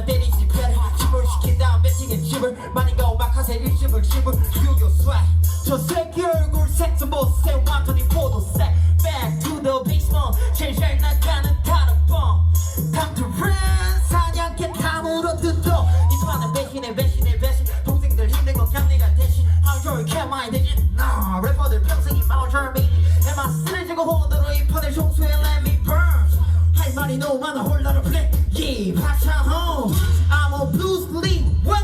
난 때리지 편을 침을 시킨 다음 매칭에 침을 많이 가 오마카세. 일심을 침을 유교 쇠저 새끼 얼굴 색좀 보세 완전히 포도색. Back to the basement. 제일 잘 나가는 타로봉 Time to run 사냥개 탐으로 뜯어. 인수하는 배신에 배신에 배신. 동생들 힘든 건 그냥 내가 대신. How you can my 대신 No 래퍼들 평생이 마우처 메인 MRC를 지고 호도로 이 판을 청소해 Let me burn. 할 말이 너무 많아 홀라를 플레이 Whiskey, watch your home. I will blues bleed. What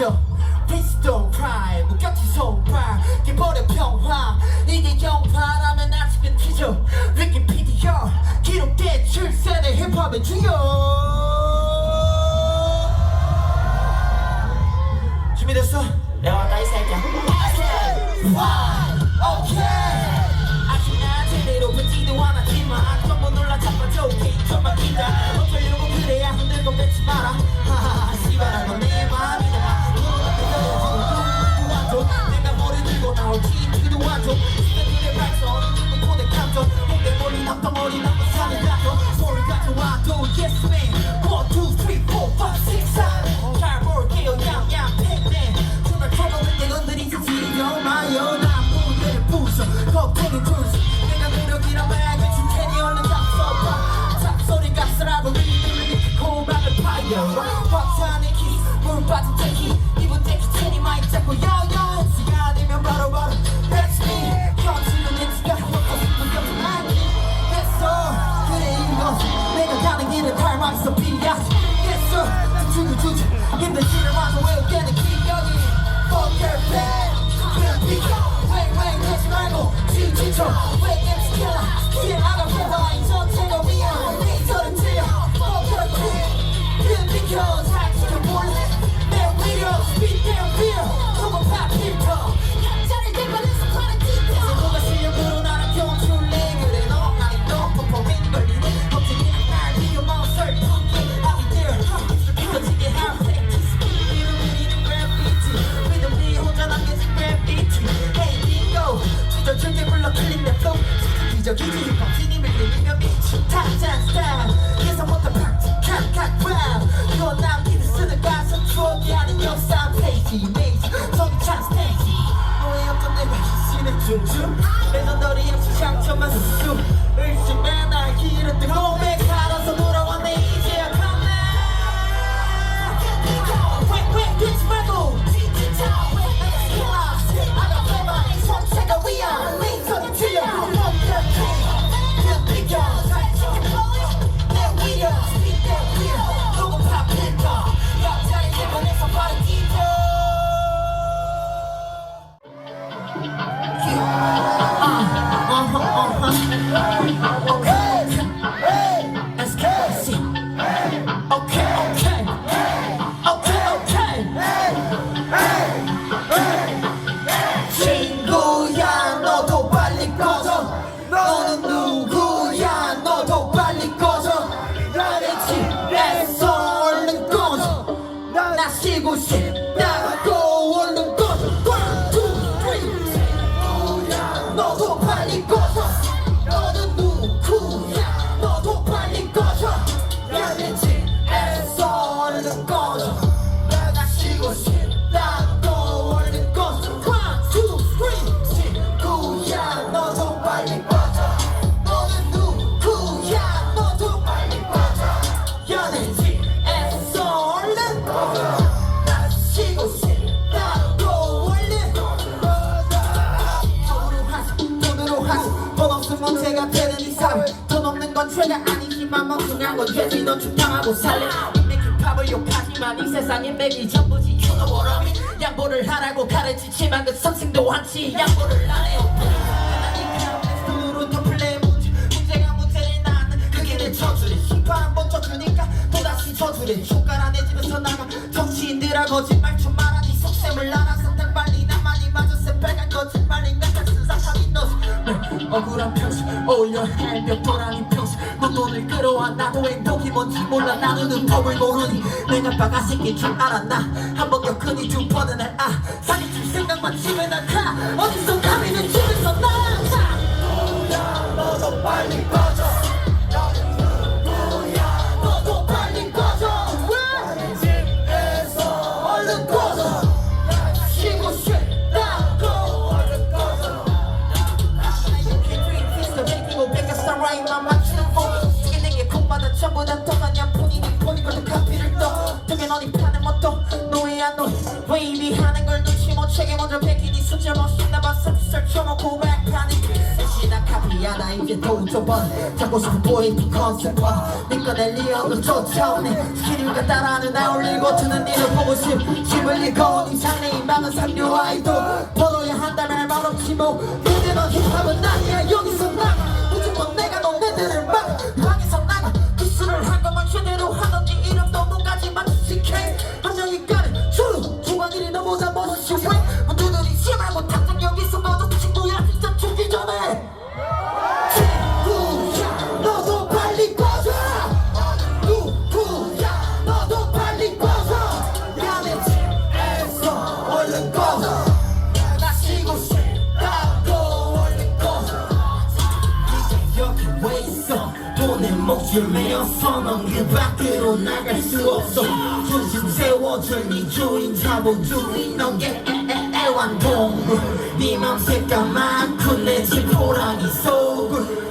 yo. Show. Jack. 문제가 되는 이 사회 돈 없는 건 죄가 아니지만 멍청한 건 죄지. 넌 충당하고 살래. 인맥 힙합을 욕하지만 이 세상 인맥이 전부지. You know what I mean. 양보를 하라고 가르치지만 그 선생도 한치. 양보를 안 해요 더 플레이 문제 문제가 문제를 낳는 그게 내 저주래. 손가락 내 집에서 나가 정치인들아 거짓말 좀네 속셈을 알아서 딱 빨리 나만이 맞아 새빨간 거짓말인가 억울한 평소 어울려 해벽 도랑이 평소. 너 돈을 끌어와 나도 행복이 뭔지 몰라. 나누는 법을 모르니 내가 바가 생긴 줄 알았나? 한번 겪으니 두 번은 알아 사기칠 생각만 집에 나가. 어디서 감히는 집에서 나가. 너도 빨리 꺼 나더 우겨번 잡고 싶은 보이비 컨셉과 니꺼 내 리얼로 쫓아오네. 스킬과 따라하는 나 올리고 트는 니를 보고 싶 힘을 잃고 이상 내 희망은 상류 아이돌. 벌어야 한다면 말없지 뭐넌 힙합은 아 쯤이었어. 넌 그 밖으로 나갈 수 없어. 중심 세워줄 네 주인 자본주의 넌게. 애완동물 네맘 색깔만큼 내 지푸라기 속을.